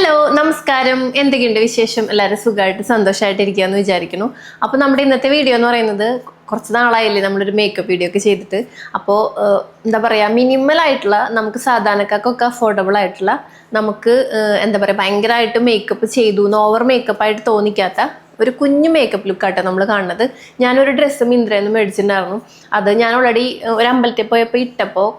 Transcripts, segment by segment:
Hello നമസ്കാരം. എന്തൊക്കെയുണ്ട് വിശേഷം? എല്ലാവരും സുഖമായിട്ട് സന്തോഷമായിട്ട് ഇരിക്കുകയെന്ന് വിചാരിക്കുന്നു. അപ്പോൾ നമ്മുടെ ഇന്നത്തെ വീഡിയോ എന്ന് പറയുന്നത് കുറച്ച് നാളായില്ലേ നമ്മളൊരു മേക്കപ്പ് വീഡിയോ ഒക്കെ ചെയ്തിട്ട്. അപ്പോൾ എന്താ പറയുക മിനിമൽ ആയിട്ടുള്ള നമുക്ക് സാധാരണക്കാർക്കൊക്കെ അഫോർഡബിൾ ആയിട്ടുള്ള നമുക്ക് എന്താ പറയുക ഭയങ്കരമായിട്ട് മേക്കപ്പ് ചെയ്തു എന്ന് ഓവർ മേക്കപ്പ് ആയിട്ട് തോന്നിക്കാത്ത ഒരു കുഞ്ഞു മേക്കപ്പ് ലുക്കാട്ടോ നമ്മൾ കാണുന്നത്. ഞാനൊരു ഡ്രസ്സ് മിന്ത്രയിൽ നിന്ന് മേടിച്ചിട്ടുണ്ടായിരുന്നു. അത് ഞാൻ ഓൾറെഡി ഒരു അമ്പലത്തിൽ പോയപ്പോൾ ഇട്ടപ്പോൾ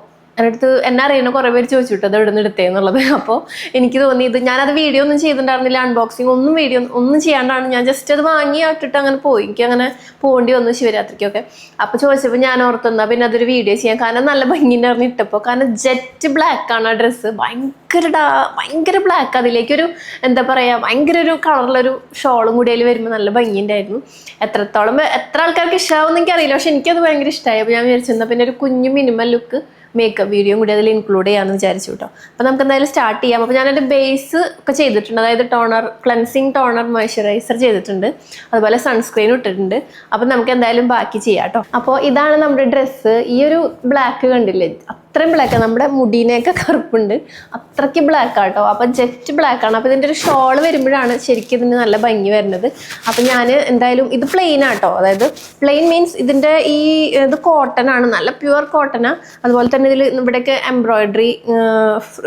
അടുത്ത് എന്നെ അറിയുന്ന കുറേ പേര് ചോദിച്ചു വിട്ടത് എവിടെ നിന്ന് എടുത്തേ എന്നുള്ളത്. അപ്പോൾ എനിക്ക് തോന്നി ഇത് ഞാനത് വീഡിയോ ഒന്നും ചെയ്തിട്ടുണ്ടായിരുന്നില്ല. അൺബോക്സിങ് ഒന്നും വീഡിയോ ഒന്നും ചെയ്യാണ്ടാണ്. ഞാൻ ജസ്റ്റ് അത് വാങ്ങി ആട്ടിട്ട് അങ്ങനെ പോയി. എനിക്ക് അങ്ങനെ പോകേണ്ടി വന്നു ശിവരാത്രിക്കൊക്കെ. അപ്പോൾ ചോദിച്ചപ്പോൾ ഞാൻ ഓർത്തുന്ന പിന്നെ അതൊരു വീഡിയോ ചെയ്യാം. കാരണം നല്ല ഭംഗിണ്ടായിരുന്നു ഇട്ടപ്പോൾ കാരണം ജെറ്റ് ബ്ലാക്ക് ആണ് ആ ഡ്രസ്സ് ഭയങ്കര ഡാ ഭയങ്കര ബ്ലാക്ക് അതിലേക്കൊരു എന്താ പറയുക ഭയങ്കര ഒരു കളറിലൊരു ഷോളും കൂടി വരുമ്പോൾ നല്ല ഭംഗിയുണ്ടായിരുന്നു എത്രത്തോളം എത്ര ആൾക്കാർക്ക് ഇഷ്ടമാവും എനിക്കറിയില്ല. പക്ഷെ എനിക്കത് ഭയങ്കര ഇഷ്ടമായി അപ്പോൾ ഞാൻ വിചാരിച്ചിരുന്ന പിന്നെ ഒരു കുഞ്ഞു മിനിമൽ ലുക്ക് മേക്കപ്പ് വീഡിയോയും കൂടി അതിൽ ഇൻക്ലൂഡ് ചെയ്യാമെന്ന് വിചാരിച്ചു കേട്ടോ അപ്പോൾ നമുക്ക് എന്തായാലും സ്റ്റാർട്ട് ചെയ്യാം. അപ്പോൾ ഞാനൊരു ബേസ് ഒക്കെ ചെയ്തിട്ടുണ്ട്. അതായത് ടോണർ ക്ലൻസിങ് ടോണർ മോയ്സ്ചറൈസർ ചെയ്തിട്ടുണ്ട്. അതുപോലെ സൺസ്ക്രീൻ ഇട്ടിട്ടുണ്ട്. അപ്പോൾ നമുക്ക് എന്തായാലും ബാക്കി ചെയ്യാം കേട്ടോ അപ്പോൾ ഇതാണ് നമ്മുടെ ഡ്രസ്സ് ഈ ഒരു ബ്ലാക്ക് കണ്ടില്ലേ? അത്രയും ബ്ലാക്ക് നമ്മുടെ മുടീനെയൊക്കെ കറുപ്പുണ്ട്. അത്രയ്ക്ക് ബ്ലാക്ക് ആട്ടോ അപ്പം ജെറ്റ് ബ്ലാക്ക് ആണ്. അപ്പോൾ ഇതിന്റെ ഒരു ഷോൾ വരുമ്പോഴാണ് ശരിക്കും ഇതിന് നല്ല ഭംഗി വരുന്നത്. അപ്പം ഞാൻ എന്തായാലും ഇത് പ്ലെയിൻ ആട്ടോ അതായത് പ്ലെയിൻ മീൻസ് ഇതിന്റെ ഈ ഇത് കോട്ടൺ ആണ്. നല്ല പ്യുവർ കോട്ടനാണ് അതുപോലെ തന്നെ ഇതിൽ ഇവിടെയൊക്കെ എംബ്രോയിഡറി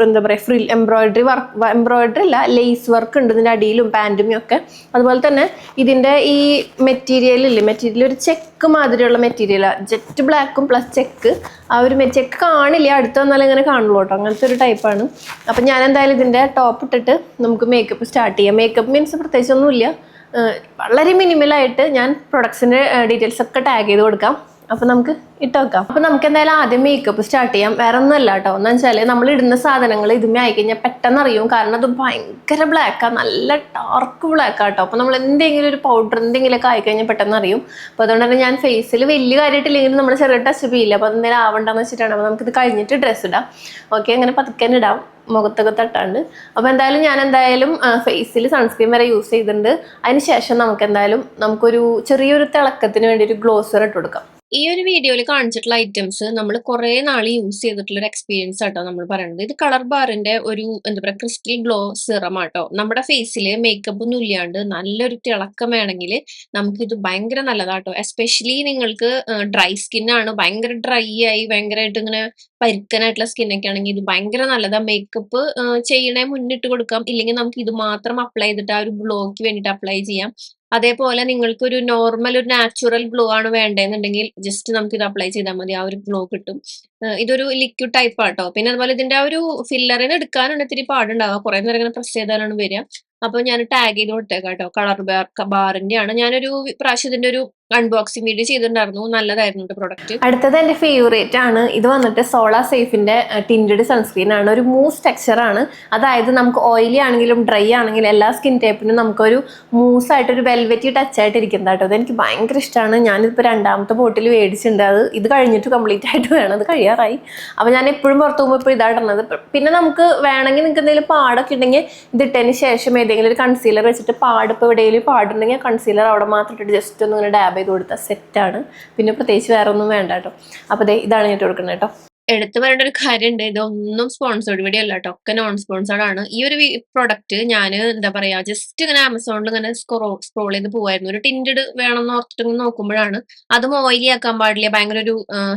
എന്താ പറയുക ഫ്രിൽ എംബ്രോയിഡറി വർക്ക് എംബ്രോയിഡറി അല്ല ലേസ് വർക്ക് ഉണ്ട് ഇതിന്റെ അടിയിലും പാന്റും ഒക്കെ. അതുപോലെ തന്നെ ഇതിന്റെ ഈ മെറ്റീരിയൽ ഇല്ലേ? മെറ്റീരിയൽ ഒരു ചെക്ക് മാതിരിയുള്ള മെറ്റീരിയലാണ് ജെറ്റ് ബ്ലാക്കും പ്ലസ് ചെക്ക് ആ ഒരു ചെക്ക് കാണില്ല അടുത്ത് വന്നാലും ഇങ്ങനെ കാണുള്ളൂ കേട്ടോ. അങ്ങനത്തെ ഒരു ടൈപ്പാണ് അപ്പം ഞാൻ എന്തായാലും ഇതിന്റെ ടോപ്പ് ഇട്ടിട്ട് നമുക്ക് മേക്കപ്പ് സ്റ്റാർട്ട് ചെയ്യാം. മേക്കപ്പ് മീൻസ് പ്രത്യേകിച്ചൊന്നുമില്ല വളരെ മിനിമലായിട്ട് ഞാൻ പ്രൊഡക്ട്സിന്റെ ഡീറ്റെയിൽസ് ഒക്കെ ടാഗ് ചെയ്ത് കൊടുക്കാം. അപ്പം നമുക്ക് ഇട്ട് വെക്കാം. അപ്പം നമുക്ക് എന്തായാലും ആദ്യം മേക്കപ്പ് സ്റ്റാർട്ട് ചെയ്യാം. വേറെ ഒന്നുമല്ല കേട്ടോ. എന്ന് വെച്ചാൽ നമ്മൾ ഇടുന്ന സാധനങ്ങൾ ഇതുമേ ആയിക്കഴിഞ്ഞാൽ പെട്ടെന്ന് അറിയും. കാരണം അത് ഭയങ്കര ബ്ലാക്കാണ് നല്ല ഡാർക്ക് ബ്ലാക്ക് ആട്ടോ അപ്പോൾ നമ്മൾ എന്തെങ്കിലും ഒരു പൗഡർ എന്തെങ്കിലും എന്തെങ്കിലുമൊക്കെ ആയിക്കഴിഞ്ഞാൽ പെട്ടെന്ന് അറിയും. അപ്പോൾ അതുകൊണ്ട് തന്നെ ഞാൻ ഫേസിൽ വലിയ കാര്യമായിട്ടില്ലെങ്കിലും നമ്മൾ ചെറിയ ടച്ച് ചെയ്യില്ല. അപ്പോൾ അതെന്തെങ്കിലും ആവണ്ടെന്ന് വെച്ചിട്ടാണ്. അപ്പോൾ ഇത് കഴിഞ്ഞിട്ട് ഡ്രസ് ഇടാം. ഓക്കെ അങ്ങനെ പതുക്കെ ഇടാം. മുഖത്തൊക്കെ തട്ടാണ്ട്. അപ്പോൾ എന്തായാലും ഞാൻ എന്തായാലും ഫേസിൽ സൺസ്ക്രീൻ വരെ യൂസ് ചെയ്തിട്ടുണ്ട്. അതിന് ശേഷം നമുക്ക് എന്തായാലും നമുക്കൊരു ചെറിയൊരു തിളക്കത്തിന് വേണ്ടി ഒരു ഗ്ലോസർ ഇട്ട് കൊടുക്കാം. ഈ ഒരു വീഡിയോയിൽ കാണിച്ചിട്ടുള്ള ഐറ്റംസ് നമ്മൾ കുറെ നാൾ യൂസ് ചെയ്തിട്ടുള്ള ഒരു എക്സ്പീരിയൻസ് ആട്ടോ നമ്മൾ പറയുന്നത് ഇത് കളർ ബാറിന്റെ ഒരു എന്താ പറയുക ക്രിസ്റ്റൽ ഗ്ലോ സിറം ആട്ടോ. നമ്മുടെ ഫേസിൽ മേക്കപ്പ് ഒന്നും ഇല്ലാണ്ട് നല്ലൊരു തിളക്കം വേണമെങ്കിൽ നമുക്ക് ഇത് ഭയങ്കര നല്ലതാട്ടോ. എസ്പെഷ്യലി നിങ്ങൾക്ക് ഡ്രൈ സ്കിന്നാണ് ഭയങ്കര ഡ്രൈ ആയി ഭയങ്കരമായിട്ട് ഇങ്ങനെ പരുക്കനായിട്ടുള്ള സ്കിന്നൊക്കെ ആണെങ്കിൽ ഇത് ഭയങ്കര നല്ലതാ. മേക്കപ്പ് ചെയ്യണേ മുന്നിട്ട് കൊടുക്കാം. ഇല്ലെങ്കിൽ നമുക്ക് ഇത് മാത്രം അപ്ലൈ ചെയ്തിട്ട് ആ ഒരു ഗ്ലോക്ക് വേണ്ടിയിട്ട് അപ്ലൈ ചെയ്യാം. അതേപോലെ നിങ്ങൾക്ക് ഒരു നോർമൽ ഒരു നാച്ചുറൽ ഗ്ലോ ആണ് വേണ്ടതെന്നുണ്ടെങ്കിൽ ജസ്റ്റ് നമുക്ക് ഇത് അപ്ലൈ ചെയ്താൽ മതി. ആ ഒരു ഗ്ലോ കിട്ടും. ഇതൊരു ലിക്വിഡ് ടൈപ്പ് ആട്ടോ. പിന്നെ അതുപോലെ ഇതിന്റെ ആ ഒരു ഫില്ലറിന് എടുക്കാനാണ് ഇത്തിരി പാടുണ്ടാവുക. കുറെ നേരം ഇങ്ങനെ പ്രസ് ചെയ്താലാണ് വരിക. അപ്പൊ ഞാൻ ടാഗ് ചെയ്ത് കൊടുത്തേക്കാം കേട്ടോ കളർ ബാർ ബാറിന്റെ ആണ് ഞാനൊരു പ്രാവശ്യം ഇതിന്റെ ഒരു അൺബോക്സിംഗ് വീഡിയോ ചെയ്തിട്ടുണ്ടായിരുന്നു. നല്ലതായിരുന്നു പ്രൊഡക്റ്റ് അടുത്തത് എന്റെ ഫേവറേറ്റ് ആണ്. ഇത് വന്നിട്ട് സോളാ സേഫിന്റെ ടിന്റഡ് സൺസ്ക്രീൻ ആണ്. ഒരു മൂസ് ടെക്സ്ചർ ആണ്. അതായത് നമുക്ക് ഓയിലി ആണെങ്കിലും ഡ്രൈ ആണെങ്കിലും എല്ലാ സ്കിൻ ടൈപ്പിനും നമുക്കൊരു മൂസ് ആയിട്ട് ഒരു വെൽവെറ്റി ടച്ച് ആയിട്ട് ഇരിക്കുന്നത് കേട്ടോ അത് എനിക്ക് ഭയങ്കര ഇഷ്ടമാണ് ഞാനിപ്പോൾ രണ്ടാമത്തെ ബോട്ടിൽ മേടിച്ചിട്ടുണ്ട്. അത് ഇത് കഴിഞ്ഞിട്ട് കംപ്ലീറ്റ് ആയിട്ട് വേണം. അത് കഴിയാറായി. അപ്പോൾ ഞാൻ എപ്പോഴും പുറത്ത് പോകുമ്പോൾ ഇപ്പോൾ ഇതായിട്ടുള്ളത് പിന്നെ നമുക്ക് വേണമെങ്കിൽ നിങ്ങൾക്ക് എന്തെങ്കിലും പാടൊക്കെ ഉണ്ടെങ്കിൽ ഇതിട്ടതിന് ശേഷം ഏതെങ്കിലും ഒരു കൺസീലർ വെച്ചിട്ട് പാടിപ്പോൾ എവിടെയെങ്കിലും പാടുണ്ടെങ്കിൽ കൺസീലർ അവിടെ മാത്രം ഇട്ടിട്ട് ജസ്റ്റ് ഒന്ന് ഇങ്ങനെ ഡാബ് ചെയ്ത് കൊടുത്താൽ സെറ്റാണ് പിന്നെ പ്രത്യേകിച്ച് വേറെ ഒന്നും വേണ്ട കേട്ടോ. അപ്പോൾ ഇതാണ് ഞാൻ കൊടുക്കുന്നത് കേട്ടോ. എടുത്തു പറയേണ്ട ഒരു കാര്യമുണ്ട് ഇതൊന്നും സ്പോൺസേർഡ് വീഡിയോ അല്ല കേട്ടോ ഒക്കെ നോൺ സ്പോൺസേർഡ് ആണ്. ഈ ഒരു പ്രൊഡക്റ്റ് ഞാൻ എന്താ പറയാ ജസ്റ്റ് ഇങ്ങനെ ആമസോണിൽ ഇങ്ങനെ സ്ക്രോ സ്ക്രോൾ ചെയ്ത് പോവായിരുന്നു. ഒരു ടിന്റഡ് വേണമെന്ന് ഓർത്തിട്ട് നോക്കുമ്പോഴാണ് അതും ഓയിലി ആക്കാൻ പാടില്ല. ഭയങ്കര ഒരു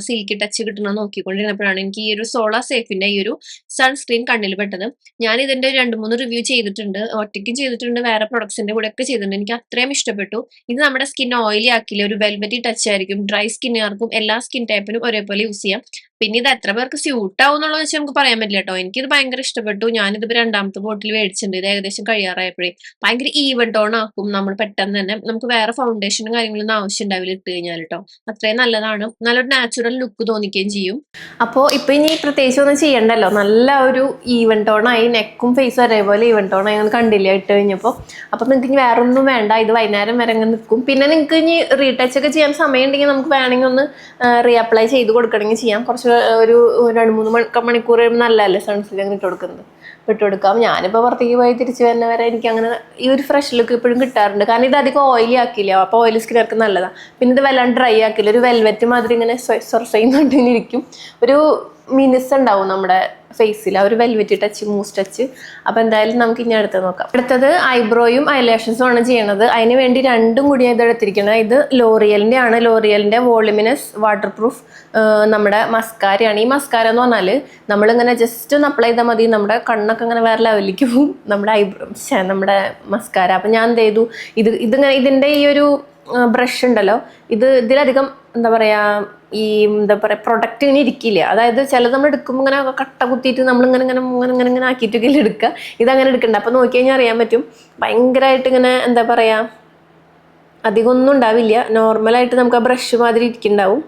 സിൽക്കി ടച്ച് കിട്ടണം നോക്കിക്കൊണ്ടിരുന്നപ്പോഴാണ് എനിക്ക് ഈ ഒരു സോളാ സേഫിന്റെ ഈ ഒരു സൺസ്ക്രീൻ കണ്ണിൽ പെട്ടത്. ഞാൻ ഇതിന്റെ രണ്ട് മൂന്ന് റിവ്യൂ ചെയ്തിട്ടുണ്ട്. ഒറ്റയ്ക്കും ചെയ്തിട്ടുണ്ട്. വേറെ പ്രൊഡക്ട്സിന്റെ കൂടെ ഒക്കെ ചെയ്തിട്ടുണ്ട്. എനിക്ക് അത്രയും ഇഷ്ടപ്പെട്ടു. ഇത് നമ്മുടെ സ്കിൻ ഓയിലി ആക്കില്ല. ഒരു വെൽവെറ്റി ടച്ച് ആയിരിക്കും. ഡ്രൈ സ്കിന്നുകാർക്കും എല്ലാ സ്കിൻ ടൈപ്പിനും ഒരേപോലെ യൂസ് ചെയ്യാം. പിന്നെ ഇത് എത്ര പേർക്ക് സ്യൂട്ട് ആവും എന്നുള്ളത് വെച്ചാൽ നമുക്ക് പറയാൻ പറ്റില്ല കേട്ടോ എനിക്കിത് ഭയങ്കര ഇഷ്ടപ്പെട്ടു. ഞാനിതിപ്പോ രണ്ടാമത്തെ ബോട്ടിൽ മേടിച്ചിട്ടുണ്ട്. ഇത് ഏകദേശം കഴിയാറായപ്പോഴേ. ഭയങ്കര ഈവൻ ടോൺ ആക്കും നമ്മൾ പെട്ടെന്ന് തന്നെ. നമുക്ക് വേറെ ഫൗണ്ടേഷനും കാര്യങ്ങളൊന്നും ആവശ്യം ഉണ്ടാവില്ല ഇട്ട് കഴിഞ്ഞാൽ കേട്ടോ അത്രയും നല്ലതാണ്. നല്ലൊരു നാച്ചുറൽ ലുക്ക് തോന്നിക്കുകയും ചെയ്യും. അപ്പോൾ ഇപ്പൊ ഇനി പ്രത്യേകിച്ച് ഒന്നും ചെയ്യണ്ടല്ലോ. നല്ല ഒരു ഈവൻ ടോൺ ആയി നെക്കും ഫേസും ഒരേപോലെ ഈവൻ ടോൺ ആയി ഒന്ന് കണ്ടില്ല ഇട്ട് കഴിഞ്ഞപ്പോൾ അപ്പോൾ നിങ്ങൾക്ക് ഇനി വേറെ ഒന്നും വേണ്ട. ഇത് വൈകുന്നേരം വരെ അങ്ങ് നിൽക്കും പിന്നെ നിങ്ങൾക്ക് ഇനി റീടച്ച് ഒക്കെ ചെയ്യാൻ സമയം ഉണ്ടെങ്കിൽ നമുക്ക് വേണമെങ്കിൽ ഒന്ന് റീഅപ്ലൈ ചെയ്ത് കൊടുക്കണമെങ്കിൽ ചെയ്യാം. കുറച്ച് ഒരു രണ്ട് മൂന്ന് മണി മണിക്കൂർ കഴിയുമ്പോൾ നല്ലതല്ലേ സൺസ്ക്രീൻ അങ്ങനെ ഇട്ട് കൊടുക്കുന്നത്? ഇട്ട് കൊടുക്കാം. ഞാനിപ്പോൾ പുറത്തേക്ക് പോയി തിരിച്ച് വരുന്ന വരെ എനിക്ക് അങ്ങനെ ഈ ഒരു ഫ്രഷ് ലുക്ക് ഇപ്പോഴും കിട്ടാറുണ്ട്. കാരണം ഇത് അധികം ഓയിലി ആക്കില്ല അപ്പോൾ ഓയിലി സ്കിന്നർക്ക് നല്ലതാണ് പിന്നെ ഇത് വല്ലാണ്ട് ഡ്രൈ ആക്കില്ല ഒരു വെൽവെറ്റ് മാതിരി ഇങ്ങനെ സൊറസയുന്നോണ്ട് ഇങ്ങനെ ഇരിക്കും. ഒരു മിനുസ് ഉണ്ടാവും നമ്മുടെ ഫേസിൽ ആ ഒരു വെൽവെറ്റ് ടച്ച് മൂസ് ടച്ച് അപ്പോൾ എന്തായാലും നമുക്ക് ഇനി അടുത്ത് നോക്കാം. അടുത്തത് ഐബ്രോയും ഐലാഷസും ആണ് ചെയ്യണത്. അതിന് വേണ്ടി രണ്ടും കൂടി ഇത് എടുത്തിരിക്കുന്നത് ഇത് ലോറിയലിന്റെ ആണ് ലോറിയലിന്റെ വോളിമിനസ് വാട്ടർ പ്രൂഫ് നമ്മുടെ മസ്കാരയാണ് ഈ മസ്കാര എന്ന് പറഞ്ഞാൽ നമ്മളിങ്ങനെ ജസ്റ്റ് ഒന്ന് അപ്ലൈ ചെയ്താൽ മതി. നമ്മുടെ കണ്ണൊക്കെ ഇങ്ങനെ വേറെ ലെവലിലേക്ക് പോകും. നമ്മുടെ ഐബ്രോ നമ്മുടെ മസ്കാര അപ്പം ഞാൻ എന്ത് ചെയ്തു? ഇത് ഇതിങ്ങനെ ഇതിന്റെ ഈ ഒരു ബ്രഷ് ഉണ്ടല്ലോ. ഇത് ഇതിലധികം എന്താ പറയാ ഈ എന്താ പറയാ പ്രൊഡക്റ്റ് ഇങ്ങനെ ഇരിക്കില്ല? അതായത് ചിലത് നമ്മൾ എടുക്കുമ്പോൾ ഇങ്ങനെ കട്ട കുത്തിയിട്ട് നമ്മൾ ഇങ്ങനെ ഇങ്ങനെ ഇങ്ങനെ ഇങ്ങനെ ആക്കിയിട്ടൊക്കെ എടുക്കുക ഇതങ്ങനെ എടുക്കണ്ട. അപ്പം നോക്കി കഴിഞ്ഞാൽ അറിയാൻ പറ്റും ഭയങ്കരമായിട്ട് ഇങ്ങനെ എന്താ പറയാ അധികം ഒന്നും ഉണ്ടാവില്ല നോർമലായിട്ട് നമുക്ക് ആ ബ്രഷ് മാതിരി ഇരിക്കുന്നുണ്ടാവും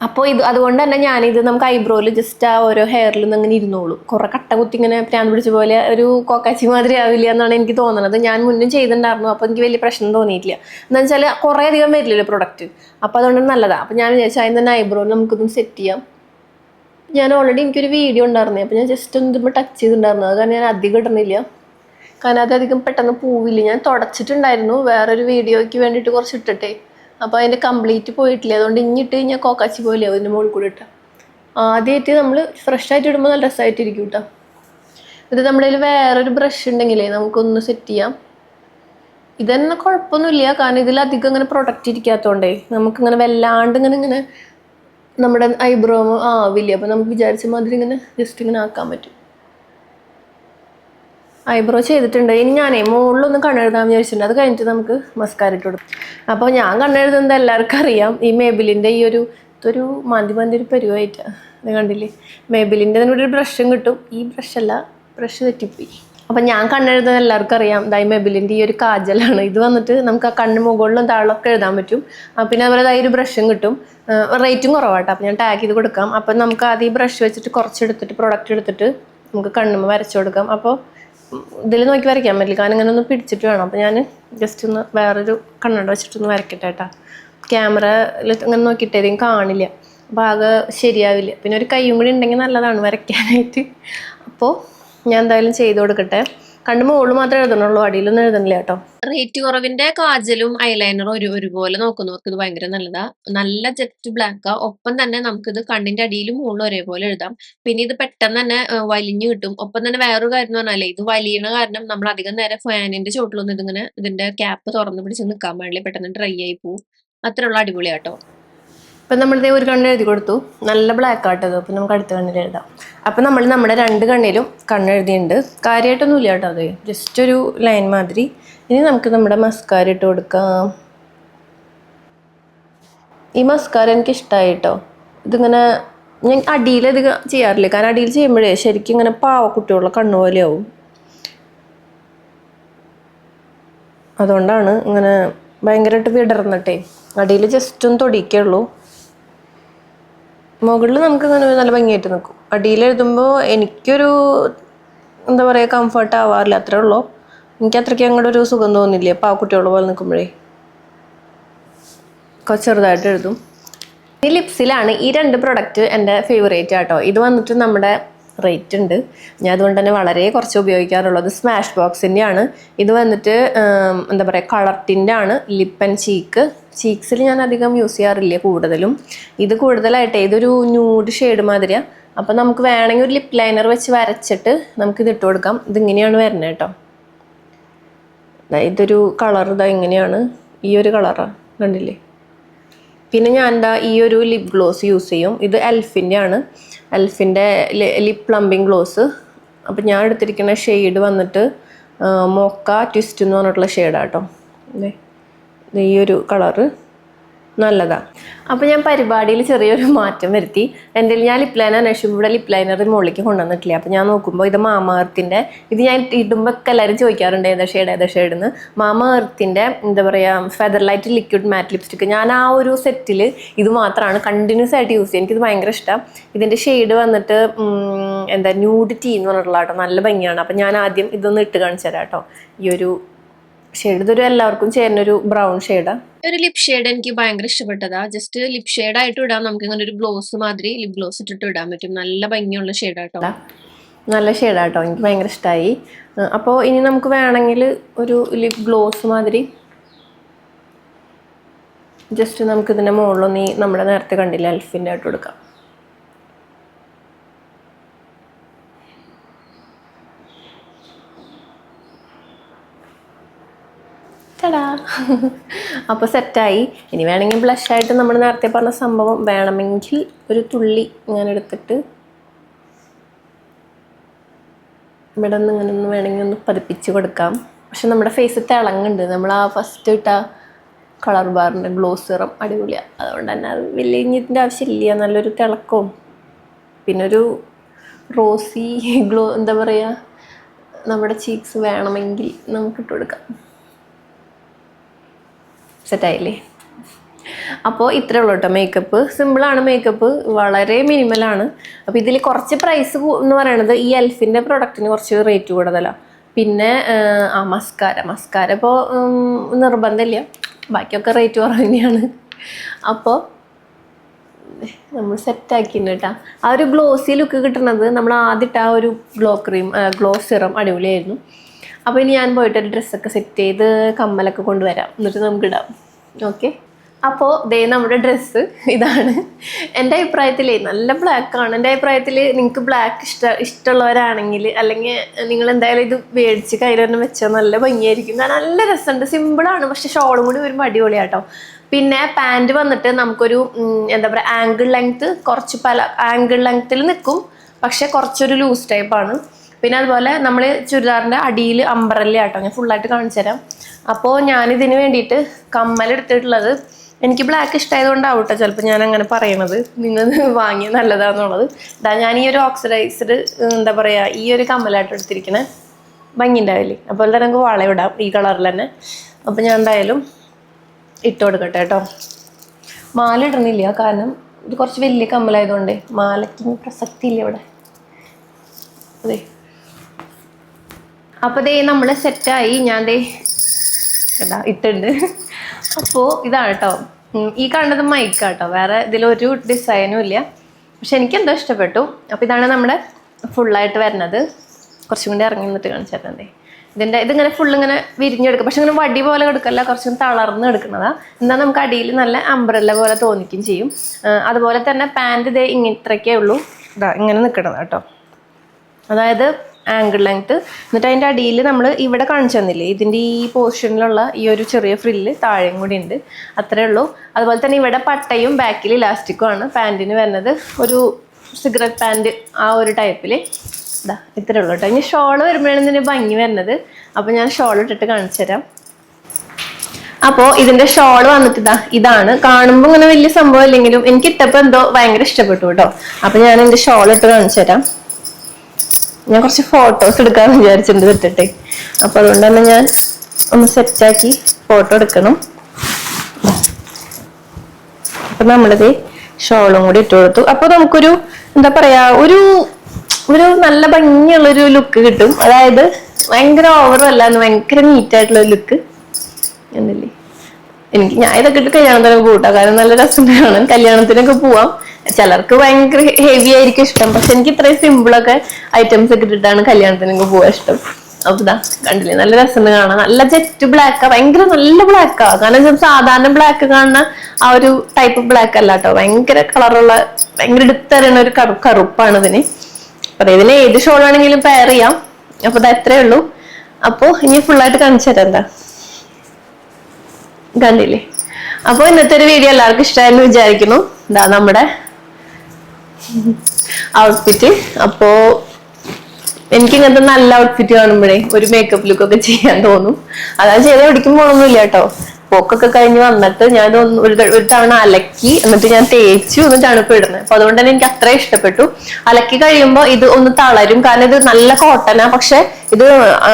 അപ്പോൾ ഇത് അതുകൊണ്ട് തന്നെ ഞാനിത് നമുക്ക് ഐബ്രോയിൽ ജസ്റ്റ് ആ ഓരോ ഹെയറിൽ നിന്ന് അങ്ങനെ ഇരുന്നോളൂ. കുറേ കട്ട കുത്തി ഇങ്ങനെ പ്രാന്ത് പിടിച്ച പോലെ ഒരു കോക്കാച്ചി മാതിരി ആവില്ല എന്നാണ് എനിക്ക് തോന്നുന്നത് ഞാൻ മുന്നും ചെയ്തിട്ടുണ്ടായിരുന്നു അപ്പോൾ എനിക്ക് വലിയ പ്രശ്നം തോന്നിയിട്ടില്ല. എന്താ വെച്ചാൽ കുറേ അധികം വരില്ലല്ലോ പ്രൊഡക്റ്റ് അപ്പോൾ അതുകൊണ്ട് നല്ലതാണ് അപ്പോൾ ഞാൻ വിചാരിച്ചു അതിന് തന്നെ ഐബ്രോയിൽ നമുക്കിതും സെറ്റ് ചെയ്യാം. ഞാൻ ഓൾറെഡി എനിക്കൊരു വീഡിയോ ഉണ്ടായിരുന്നേ. അപ്പോൾ ഞാൻ ജസ്റ്റ് ഒന്ന് ഇതുമ്പോൾ ടച്ച് ചെയ്തിട്ടുണ്ടായിരുന്നു. അത് കാരണം ഞാൻ അധികം ഇടുന്നില്ല. കാരണം അതധികം പെട്ടെന്ന് പോവില്ല. ഞാൻ തുടച്ചിട്ടുണ്ടായിരുന്നു. വേറൊരു വീഡിയോയ്ക്ക് വേണ്ടിയിട്ട് കുറച്ച് ഇട്ടിട്ടേ. അപ്പോൾ അതിന്റെ കംപ്ലീറ്റ് പോയിട്ടില്ല. അതുകൊണ്ട് ഇഞ്ഞിട്ട് ഞാൻ കോക്കാച്ചി പോലെ അതിന്റെ മുകളിൽ കൂടി ഇട്ടാം. ആദ്യമായിട്ട് നമ്മൾ ഫ്രഷ് ആയിട്ട് ഇടുമ്പോൾ നല്ല രസമായിട്ടിരിക്കും കേട്ടോ ഇത് നമ്മുടെ കയ്യിൽ വേറൊരു ബ്രഷ് ഉണ്ടെങ്കിലേ നമുക്കൊന്ന് സെറ്റ് ചെയ്യാം. ഇതന്നെ കുഴപ്പമൊന്നുമില്ല കാരണം ഇതിലധികം ഇങ്ങനെ പ്രൊഡക്റ്റ് ഇരിക്കാത്തതുകൊണ്ടേ നമുക്കിങ്ങനെ വല്ലാണ്ട് ഇങ്ങനെ ഇങ്ങനെ നമ്മുടെ ഐബ്രോ ആവില്ല അപ്പോൾ നമുക്ക് വിചാരിച്ച മാതിരി ഇങ്ങനെ ജസ്റ്റ് ഇങ്ങനെ ആക്കാൻ പറ്റും. ഐബ്രോ ചെയ്തിട്ടുണ്ട്. ഇനി ഞാനേ മുകളിലൊന്ന് കണ്ണെഴുതാൻ വിചാരിച്ചിട്ടുണ്ട്. അത് കഴിഞ്ഞിട്ട് നമുക്ക് മസ്കാര ഇട്ട് കൊടുക്കും. അപ്പോൾ ഞാൻ കണ്ണെഴുതുന്നത് എല്ലാവർക്കും അറിയാം. ഈ മേബിലിന്റെ ഈ ഒരു ഇതൊരു മന്തി മന്തി ഒരു പരിവായിട്ടാണ് അത് കണ്ടില്ലേ? മേബിലിന്റെ തന്നെ ഒരു ബ്രഷും കിട്ടും. ഈ ബ്രഷല്ല ബ്രഷ് തെറ്റിപ്പോയി. അപ്പം ഞാൻ കണ്ണെഴുതുന്നത് എല്ലാവർക്കും അറിയാം. ദൈ മെബിലിന്റെ ഈ ഒരു കാജലാണ്. ഇത് വന്നിട്ട് നമുക്ക് ആ കണ്ണ് മുകളിലും താഴൊക്കെ എഴുതാൻ പറ്റും. പിന്നെ അതുപോലെ ഈ ഒരു ബ്രഷും കിട്ടും. റേറ്റും കുറവാട്ടോ. അപ്പം ഞാൻ ടാഗ് ചെയ്ത് കൊടുക്കാം. അപ്പം നമുക്ക് ആദ്യം ഈ ബ്രഷ് വെച്ചിട്ട് കുറച്ചെടുത്തിട്ട് പ്രൊഡക്റ്റ് എടുത്തിട്ട് നമുക്ക് കണ്ണുമ്പോൾ വരച്ചു കൊടുക്കാം. അപ്പോൾ ഇതിൽ നോക്കി വരയ്ക്കാൻ പറ്റില്ല. കാരണം ഇങ്ങനെ ഒന്ന് പിടിച്ചിട്ട് വേണം. അപ്പോൾ ഞാൻ ജസ്റ്റ് ഒന്ന് വേറൊരു കണ്ണട വെച്ചിട്ടൊന്ന് വരയ്ക്കട്ടെ കേട്ടോ ക്യാമറയിൽ ഇങ്ങനെ നോക്കിയിട്ട് കാണില്ല. അപ്പോൾ ആകെ ശരിയാവില്ല. പിന്നെ ഒരു കൈയും കൂടി ഉണ്ടെങ്കിൽ നല്ലതാണ് വരയ്ക്കാനായിട്ട്. അപ്പോൾ ഞാൻ എന്തായാലും ചെയ്ത് കൊടുക്കട്ടെ. കണ്ട് മുകളിൽ മാത്രമേ എഴുതണുള്ളൂ അടിയിലൊന്നും എഴുതണില്ല കേട്ടോ. റേറ്റ് കുറവിന്റെ കാജലും ഐലൈനറും ഒരു ഒരുപോലെ നോക്കുന്നവർക്ക് ഇത് ഭയങ്കര നല്ലതാ. നല്ല ജെറ്റ് ബ്ലാക്കാ ഒപ്പം തന്നെ നമുക്കിത് കണ്ണിന്റെ അടിയിലും മുകളിലും ഒരേപോലെ എഴുതാം. പിന്നെ ഇത് പെട്ടെന്ന് തന്നെ വലിഞ്ഞു കിട്ടും. ഒപ്പം തന്നെ വേറൊരു കാര്യം എന്ന് പറഞ്ഞാലേ ഇത് വലിയണ കാരണം നമ്മൾ അധികം നേരം ഫാനിന്റെ ചോട്ടിലൊന്നും ഇതിങ്ങനെ ഇതിന്റെ ക്യാപ്പ് തുറന്നു പിടിച്ച് നിൽക്കാൻ പാടില്ല. പെട്ടെന്ന് ഡ്രൈ ആയി പോവും. അത്രയുള്ള അടിപൊളിയാട്ടോ ഇപ്പം നമ്മളിതേ ഒരു കണ്ണ് എഴുതി കൊടുത്തു. നല്ല ബ്ലാക്ക് ആട്ടത് അപ്പം നമുക്ക് അടുത്ത കണ്ണിൽ എഴുതാം. അപ്പം നമ്മൾ നമ്മുടെ രണ്ട് കണ്ണിലും കണ്ണെഴുതിയിട്ടുണ്ട് കാര്യമായിട്ടൊന്നും ഇല്ല കേട്ടോ അത്. ജസ്റ്റ് ഒരു ലൈൻ മാതിരി. ഇനി നമുക്ക് നമ്മുടെ മസ്കാര ഇട്ട് കൊടുക്കാം. ഈ മസ്കാര എനിക്ക് ഇഷ്ടമായി കേട്ടോ. ഇതിങ്ങനെ ഞാൻ അടിയിൽ ഇത് ചെയ്യാറില്ല? കാരണം അടിയിൽ ചെയ്യുമ്പോഴേ ശരിക്കും ഇങ്ങനെ പാവ കുട്ടികളുടെ കണ്ണു പോലെയാവും അതുകൊണ്ടാണ് ഇങ്ങനെ ഭയങ്കരമായിട്ട് വിടർന്നിട്ടേ. അടിയിൽ ജസ്റ്റ് ഒന്ന് തൊടിക്കുള്ളൂ മുകളിൽ നമുക്ക് നല്ല ഭംഗിയായിട്ട് നിൽക്കും അടിയിൽ എഴുതുമ്പോൾ എനിക്കൊരു എന്താ പറയുക കംഫർട്ട് ആവാറില്ല അത്രേ ഉള്ളൂ. എനിക്ക് അത്രയ്ക്ക് അങ്ങോട്ട് ഒരു സുഖം തോന്നില്ല. പാവക്കുട്ടികളെ പോലെ നിൽക്കുമ്പോഴേ കുറച്ച് ചെറുതായിട്ട് എഴുതും. ഈ ലിപ്സിലാണ് ഈ രണ്ട് പ്രൊഡക്റ്റ് എന്റെ ഫേവറേറ്റ് ആട്ടോ. ഇത് വന്നിട്ട് നമ്മുടെ റേറ്റ് ഉണ്ട്. ഞാൻ അതുകൊണ്ട് തന്നെ വളരെ കുറച്ച് ഉപയോഗിക്കാറുള്ളത് സ്മാഷ് ബോക്സിന്റെ ആണ് ഇത് വന്നിട്ട് എന്താ പറയുക കളർ ടിന്റെ ആണ്. ലിപ്പ് ആൻഡ് ചീക്ക് ചീക്സിൽ ഞാൻ അധികം യൂസ് ചെയ്യാറില്ല കൂടുതലും. ഇത് കൂടുതലായിട്ട് ഇതൊരു ന്യൂഡ് ഷെയ്ഡ് മാതിരിയാണ് അപ്പം നമുക്ക് വേണമെങ്കിൽ ഒരു ലിപ്പ് ലൈനർ വെച്ച് വരച്ചിട്ട് നമുക്ക് ഇത് ഇട്ട് കൊടുക്കാം. ഇതിങ്ങനെയാണ് വരുന്നത് കേട്ടോ. ഇതൊരു കളർ ഇതാ ഇങ്ങനെയാണ്. ഈ ഒരു കളറാണ് കണ്ടില്ലേ? പിന്നെ ഞാൻ എന്താ ഈ ഒരു ലിപ് ഗ്ലോസ് യൂസ് ചെയ്യും. ഇത് എൽഫിന്റെ ആണ് എൽഫിന്റെ ലിപ് പ്ലംബിങ് ഗ്ലോസ് അപ്പോൾ ഞാൻ എടുത്തിരിക്കുന്ന ഷെയ്ഡ് വന്നിട്ട് മോക്ക ട്വിസ്റ്റ് എന്ന് പറഞ്ഞിട്ടുള്ള ഷെയ്ഡാട്ടോ അല്ലേ ഈ ഒരു കളറ് നല്ലതാണ് അപ്പോൾ ഞാൻ പരിപാടിയിൽ ചെറിയൊരു മാറ്റം വരുത്തി. എന്റെ ഞാൻ ലിപ് ലൈനർ അന്വേഷിച്ചപ്പോൾ ഇവിടെ ലിപ് ലൈനർ മുകളിലേക്ക് കൊണ്ടുവന്നിട്ടില്ല? അപ്പോൾ ഞാൻ നോക്കുമ്പോൾ ഇത് മാമ എർത്തിന്റെ ഇത് ഞാൻ ഇടുമ്പോൾ എല്ലാവരും ചോദിക്കാറുണ്ട് ഏതാ ഷെയ്ഡ് ഏതാ ഷെയ്ഡ് മാമ എർത്തിന്റെ എന്താ പറയുക feather light liquid matte lipstick ഞാൻ ആ ഒരു സെറ്റിൽ ഇത് മാത്രമാണ് കണ്ടിന്യൂസ് ആയിട്ട് യൂസ് ചെയ്യുക എനിക്കിത് ഭയങ്കര ഇഷ്ടം. ഇതിന്റെ ഷെയ്ഡ് വന്നിട്ട് എന്താ ന്യൂഡിറ്റി എന്ന് പറഞ്ഞിട്ടുള്ള കേട്ടോ. നല്ല ഭംഗിയാണ്. അപ്പോൾ ഞാൻ ആദ്യം ഇതൊന്ന് ഇട്ട് കാണിച്ചു തരാം കേട്ടോ. ഈ ഒരു ഷെയ്ഡ് ഇതൊരു എല്ലാവർക്കും ചേരുന്ന ഒരു ബ്രൗൺ ഷെയ്ഡാണ് ഒരു ലിപ് ഷെയ്ഡ് എനിക്ക് ഭയങ്കര ഇഷ്ടപ്പെട്ടതാ. ജസ്റ്റ് ലിപ് ഷെയ്ഡ് ആയിട്ട് ഇടാം. നമുക്ക് ഇങ്ങനെ ഒരു ഗ്ലോസ് മാതിരി ലിപ് ഗ്ലോസ് ഇട്ടിട്ട് ഇടാൻ പറ്റും. നല്ല ഭംഗിയുള്ള ഷെയ്ഡ് ആട്ടോ. നല്ല ഷെയ്ഡാട്ടോ എനിക്ക് ഭയങ്കര ഇഷ്ടമായി അപ്പോൾ ഇനി നമുക്ക് വേണമെങ്കിൽ ഒരു ലിപ് ഗ്ലോസ് മാതിരി ജസ്റ്റ് നമുക്ക് ഇതിന്റെ മുകളിലൊന്ന് ഈ നമ്മുടെ നേരത്തെ കണ്ടില്ല എൽഫിന്റെ ആയിട്ട് കൊടുക്കാം. ചടാ അപ്പോൾ സെറ്റായി. ഇനി വേണമെങ്കിൽ ബ്ലഷ് ആയിട്ട് നമ്മൾ നേരത്തെ പറഞ്ഞ സംഭവം വേണമെങ്കിൽ ഒരു തുള്ളി ഞാൻ എടുത്തിട്ട് ഇവിടെ നിന്ന് ഇങ്ങനെ ഒന്ന് വേണമെങ്കിൽ ഒന്ന് പതിപ്പിച്ച് കൊടുക്കാം. പക്ഷെ നമ്മുടെ ഫേസ് തിളങ്ങുണ്ട് നമ്മൾ ആ ഫസ്റ്റ് ഇട്ട കളർ ബാറിന്റെ ഗ്ലോ സിറം അടിപൊളിയാണ് അതുകൊണ്ട് തന്നെ അത് വലിയ ഇഞ്ഞിന്റെ ആവശ്യമില്ല. നല്ലൊരു തിളക്കവും. പിന്നെ ഒരു റോസി ഗ്ലോ എന്താ പറയുക നമ്മുടെ ചീക്സ് വേണമെങ്കിൽ നമുക്ക് ഇട്ട് കൊടുക്കാം. സെറ്റായില്ലേ അപ്പോൾ ഇത്രേ ഉള്ളൂ കേട്ടോ മേക്കപ്പ് സിമ്പിളാണ് മേക്കപ്പ് വളരെ മിനിമലാണ് അപ്പോൾ ഇതിൽ കുറച്ച് പ്രൈസ് എന്ന് പറയണത് ഈ എൽഫിന്റെ പ്രൊഡക്റ്റിന് കുറച്ച് റേറ്റ് കൂടുതലാണ് പിന്നെ ആ മസ്കാര മസ്കാര ഇപ്പോൾ നിർബന്ധമില്ല. ബാക്കിയൊക്കെ റേറ്റ് കുറവ് തന്നെയാണ്. അപ്പോൾ നമ്മൾ സെറ്റാക്കിയിട്ടുണ്ട് കേട്ടോ. ആ ഒരു ഗ്ലോസി ലുക്ക് കിട്ടുന്നത് നമ്മൾ ആദ്യത്തെ ആ ഒരു ഗ്ലോ ക്രീം ഗ്ലോ സിറം അടിപൊളിയായിരുന്നു. അപ്പോൾ ഇനി ഞാൻ പോയിട്ട് ഒരു ഡ്രസ്സൊക്കെ സെറ്റ് ചെയ്ത് കമ്മലൊക്കെ കൊണ്ടുവരാം. എന്നിട്ട് നമുക്ക് ഇടാം. ഓക്കെ അപ്പോൾ ദേ നമ്മുടെ ഡ്രസ്സ് ഇതാണ്. എന്റെ അഭിപ്രായത്തിൽ നല്ല ബ്ലാക്കാണ് എന്റെ അഭിപ്രായത്തിൽ നിങ്ങൾക്ക് ബ്ലാക്ക് ഇഷ്ട ഇഷ്ടമുള്ളവരാണെങ്കിൽ അല്ലെങ്കിൽ നിങ്ങൾ എന്തായാലും ഇത് മേടിച്ച് കയ്യിൽ തന്നെ വെച്ചാൽ നല്ല ഭംഗിയായിരിക്കും. നല്ല രസമുണ്ട്. സിമ്പിളാണ് പക്ഷേ ഷോളും കൂടി വരുമ്പോൾ അടിപൊളിയാട്ടോ. പിന്നെ പാന്റ് വന്നിട്ട് നമുക്കൊരു എന്താ പറയുക ആംഗിൾ ലെങ്ത് കുറച്ച് പല ആംഗിൾ ലെങ്ത്തിൽ നിൽക്കും പക്ഷെ കുറച്ചൊരു ലൂസ് ടൈപ്പാണ് പിന്നെ അതുപോലെ നമ്മൾ ചുരിദാറിന്റെ അടിയിൽ അമ്പ്രല്ല ആട്ടോ ഞാൻ ഫുള്ളായിട്ട് കാണിച്ചു തരാം. അപ്പോൾ ഞാനിതിന് വേണ്ടിയിട്ട് കമ്മൽ എടുത്തിട്ടുള്ളത് എനിക്ക് ബ്ലാക്ക് ഇഷ്ടമായതുകൊണ്ടാവട്ടെ ചിലപ്പോൾ ഞാൻ അങ്ങനെ പറയണത്. നിങ്ങൾ വാങ്ങിയ നല്ലതാണെന്നുള്ളത് ഇതാ ഞാൻ ഈ ഒരു ഓക്സിഡൈസ്ഡ് എന്താ പറയുക ഈ ഒരു കമ്മലായിട്ട് എടുത്തിരിക്കണേ. ഭംഗി ഉണ്ടാവില്ലേ അപ്പോൾ തന്നെ നമുക്ക് വളയിടാം ഈ കളറിൽ തന്നെ. അപ്പോൾ ഞാൻ എന്തായാലും ഇട്ട് കൊടുക്കട്ടെ കേട്ടോ. മാല ഇടുന്നില്ല കാരണം ഇത് കുറച്ച് വലിയ കമ്മലായതുകൊണ്ടേ മാലയ്ക്ക് പ്രസക്തി ഇല്ല ഇവിടെ. അതെ. അപ്പോൾ ദേ നമ്മൾ സെറ്റായി ഞാൻ ദേ എന്താ ഇട്ടുണ്ട് അപ്പോൾ ഇതാണ് കേട്ടോ. ഈ കാണുന്നത് മൈക്ക് കേട്ടോ. വേറെ ഇതിലൊരു ഡിസൈനും ഇല്ല. പക്ഷെ എനിക്ക് എന്തോ ഇഷ്ടപ്പെട്ടു. അപ്പോൾ ഇതാണ് നമ്മുടെ ഫുള്ളായിട്ട് വരുന്നത്. കുറച്ചും കൂടി ഇറങ്ങി നിന്നിട്ട് കാണിച്ചു തരുന്നത് ഇതിന്റെ ഇതിങ്ങനെ ഫുൾ ഇങ്ങനെ വിരിഞ്ഞെടുക്കും. പക്ഷെ ഇങ്ങനെ വടി പോലെ എടുക്കല്ല കുറച്ചും തളർന്ന് എടുക്കുന്നതാ. എന്നാൽ നമുക്ക് അടിയിൽ നല്ല അംബ്രല്ല പോലെ തോന്നിക്കും ചെയ്യും. അതുപോലെ തന്നെ പാന്റ് ഇതേ ഇങ്ങനെ ഇത്രയ്ക്കേ ഉള്ളൂ. ഇതാ ഇങ്ങനെ നിൽക്കണത് കേട്ടോ. അതായത് ആംഗിൾ ലെങ്ത് എന്നിട്ട് അതിന്റെ അടിയിൽ നമ്മൾ ഇവിടെ കാണിച്ചു തന്നില്ലേ? ഇതിന്റെ ഈ പോർഷനിലുള്ള ഈ ഒരു ചെറിയ ഫ്രില്ല് താഴെയും കൂടി ഉണ്ട്. അത്രേ ഉള്ളൂ. അതുപോലെ തന്നെ ഇവിടെ പട്ടയും ബാക്കിൽ ഇലാസ്റ്റിക്കും ആണ്. പാന്റിന് വരുന്നത് ഒരു സിഗരറ്റ് പാന്റ് ആ ഒരു ടൈപ്പിൽ ഇതാ ഇത്രേ ഉള്ളൂ കേട്ടോ ഇനി ഷോൾ വരുമ്പോഴാണ് ഇതിന് ഭംഗി വരുന്നത്. അപ്പോൾ ഞാൻ ഷോൾ ഇട്ടിട്ട് കാണിച്ചു തരാം. അപ്പോൾ ഇതിന്റെ ഷോൾ വന്നിട്ട് ഇതാ ഇതാണ്. കാണുമ്പോൾ ഇങ്ങനെ വലിയ സംഭവം ഇല്ലെങ്കിലും എനിക്ക് ഇട്ടപ്പോൾ എന്തോ ഭയങ്കര ഇഷ്ടപ്പെട്ടു കേട്ടോ അപ്പൊ ഞാൻ എന്റെ ഷോൾ ഇട്ട് കാണിച്ചു തരാം. ഞാൻ കുറച്ച് ഫോട്ടോസ് എടുക്കാന്ന് വിചാരിച്ചിട്ടുണ്ട് വിട്ടിട്ട് അപ്പൊ അതുകൊണ്ട് തന്നെ ഞാൻ ഒന്ന് സെറ്റാക്കി ഫോട്ടോ എടുക്കണം. അപ്പൊ നമ്മളിത് ഷോളും കൂടി ഇട്ട് കൊടുത്തു. അപ്പൊ നമുക്കൊരു എന്താ പറയാ ഒരു ഒരു നല്ല ഭംഗിയുള്ളൊരു ലുക്ക് കിട്ടും. അതായത് ഭയങ്കര ഓവറും അല്ലാന്ന് ഭയങ്കര നീറ്റ് ആയിട്ടുള്ള ലുക്ക് എന്നല്ലേ എനിക്ക് ഞാൻ ഇതൊക്കെ ഇട്ട് കല്യാണത്തിനൊക്കെ പോകട്ടോ കാരണം നല്ല രസം കല്യാണത്തിനൊക്കെ പോവാം. ചിലർക്ക് ഭയങ്കര ഹെവി ആയിരിക്കും ഇഷ്ടം. പക്ഷെ എനിക്ക് ഇത്രയും സിമ്പിളൊക്കെ ഐറ്റംസ് ഒക്കെ ഇട്ടിട്ടാണ് കല്യാണത്തിനൊക്കെ പോവാൻ ഇഷ്ടം. അപ്പൊ ഇതാ കണ്ടില്ലേ? നല്ല രസം കാണാൻ. നല്ല ജെറ്റ് ബ്ലാക്കാ ഭയങ്കര നല്ല ബ്ലാക്കാ കാരണം സാധാരണ ബ്ലാക്ക് കാണുന്ന ആ ഒരു ടൈപ്പ് ബ്ലാക്ക് അല്ല കേട്ടോ. ഭയങ്കര കളറുള്ള ഭയങ്കര എടുത്തറിയണ ഒരു കറുപ്പാണ് ഇതിന്. അപ്പൊ ഇതിന് ഏത് ഷോൾ ആണെങ്കിലും പെയർ ചെയ്യാം. അപ്പൊ ഇത് അത്രേ ഉള്ളൂ. അപ്പൊ ഇനി ഫുള്ളായിട്ട് കാണിച്ചു തരാം എന്താ. കണ്ടില്ലേ? അപ്പോൾ ഇന്നത്തെ ഒരു വീഡിയോ എല്ലാവർക്കും ഇഷ്ടമായെന്ന് വിചാരിക്കുന്നു. ഇതാ നമ്മുടെ ഔട്ട്ഫിറ്റ് അപ്പോ എനിക്ക് ഇങ്ങനത്തെ നല്ല ഔട്ട്ഫിറ്റ് കാണുമ്പോഴേ ഒരു മേക്കപ്പ് ലുക്ക് ഒക്കെ ചെയ്യാൻ തോന്നും. അതാ ചെയ്ത് പോകണമെന്നില്ല കേട്ടോ. പോക്കൊക്കെ കഴിഞ്ഞ് വന്നിട്ട് ഞാൻ ഒരു ഒരു തവണ അലക്കി എന്നിട്ട് ഞാൻ തേച്ചു എന്നിട്ടാണ് ഇപ്പൊ ഇടുന്നത് അപ്പൊ അതുകൊണ്ട് തന്നെ എനിക്ക് അത്ര ഇഷ്ടപ്പെട്ടു. അലക്കി കഴിയുമ്പോൾ ഇത് ഒന്ന് തളരും. കാരണം ഇത് നല്ല കോട്ടനാ. പക്ഷെ ഇത്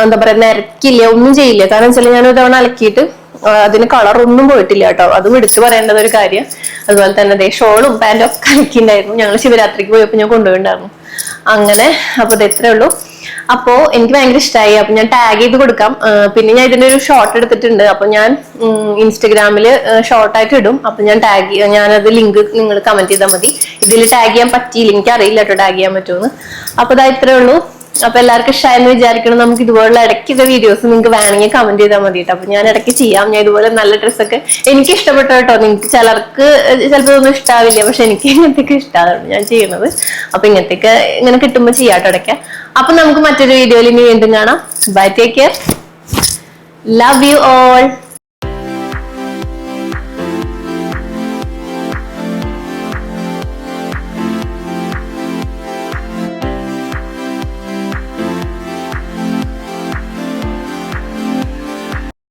എന്താ പറയാ നിരക്കില്ല? ഒന്നും ചെയ്യില്ല. കാരണം വെച്ചാൽ ഞാൻ ഒരു തവണ അലക്കിയിട്ട് അതിന് കളർ ഒന്നും പോയിട്ടില്ല കേട്ടോ. അത് എടുത്തു പറയേണ്ടത് ഒരു കാര്യം. അതുപോലെ തന്നെ ഷോളും പാന്റും ഒക്കെ അലക്കിണ്ടായിരുന്നു. ഞങ്ങൾ ശിവരാത്രിക്ക് പോയപ്പോൾ ഞാൻ കൊണ്ടുപോയിണ്ടായിരുന്നു. അങ്ങനെ. അപ്പൊ ഇത് ഇത്രേ ഉള്ളൂ. അപ്പോ എനിക്ക് ഭയങ്കര ഇഷ്ടമായി അപ്പൊ ഞാൻ ടാഗ് ചെയ്ത് കൊടുക്കാം. പിന്നെ ഞാൻ ഇതിന്റെ ഒരു ഷോർട്ട് എടുത്തിട്ടുണ്ട്. അപ്പൊ ഞാൻ ഇൻസ്റ്റഗ്രാമിൽ ഷോർട്ടായിട്ട് ഇടും. അപ്പൊ ഞാൻ ടാഗ് ഞാനത് ലിങ്ക് നിങ്ങൾ കമന്റ് ചെയ്താൽ മതി. ഇതിൽ ടാഗ് ചെയ്യാൻ പറ്റിയില്ല. എനിക്ക് അറിയില്ല കേട്ടോ ടാഗ് ചെയ്യാൻ പറ്റുമെന്ന് അപ്പൊ ഇതാ ഇത്രേ ഉള്ളൂ. അപ്പൊ എല്ലാവർക്കും ഇഷ്ടമായെന്ന് വിചാരിക്കണം നമുക്ക് ഇതുപോലുള്ള ഇടയ്ക്കൊക്കെ വീഡിയോസ് നിങ്ങൾക്ക് വേണമെങ്കിൽ കമന്റ് ചെയ്താൽ മതി കേട്ടോ അപ്പൊ ഞാൻ ഇടയ്ക്ക് ചെയ്യാം. ഞാൻ ഇതുപോലെ നല്ല ഡ്രസ്സൊക്കെ എനിക്ക് ഇഷ്ടപ്പെട്ടു കേട്ടോ. നിങ്ങൾക്ക് ചിലർക്ക് ചിലപ്പോൾ ഒന്നും ഇഷ്ടാവില്ല. പക്ഷെ എനിക്ക് ഇങ്ങനത്തെയൊക്കെ ഇഷ്ടമാണ് ഞാൻ ചെയ്യുന്നത്. അപ്പൊ ഇങ്ങനത്തെയൊക്കെ ഇങ്ങനെ കിട്ടുമ്പോൾ ചെയ്യാട്ടോ ഇടയ്ക്ക്. അപ്പൊ നമുക്ക് മറ്റൊരു വീഡിയോയിൽ ഇനി വീണ്ടും കാണാം. Bye take care love you all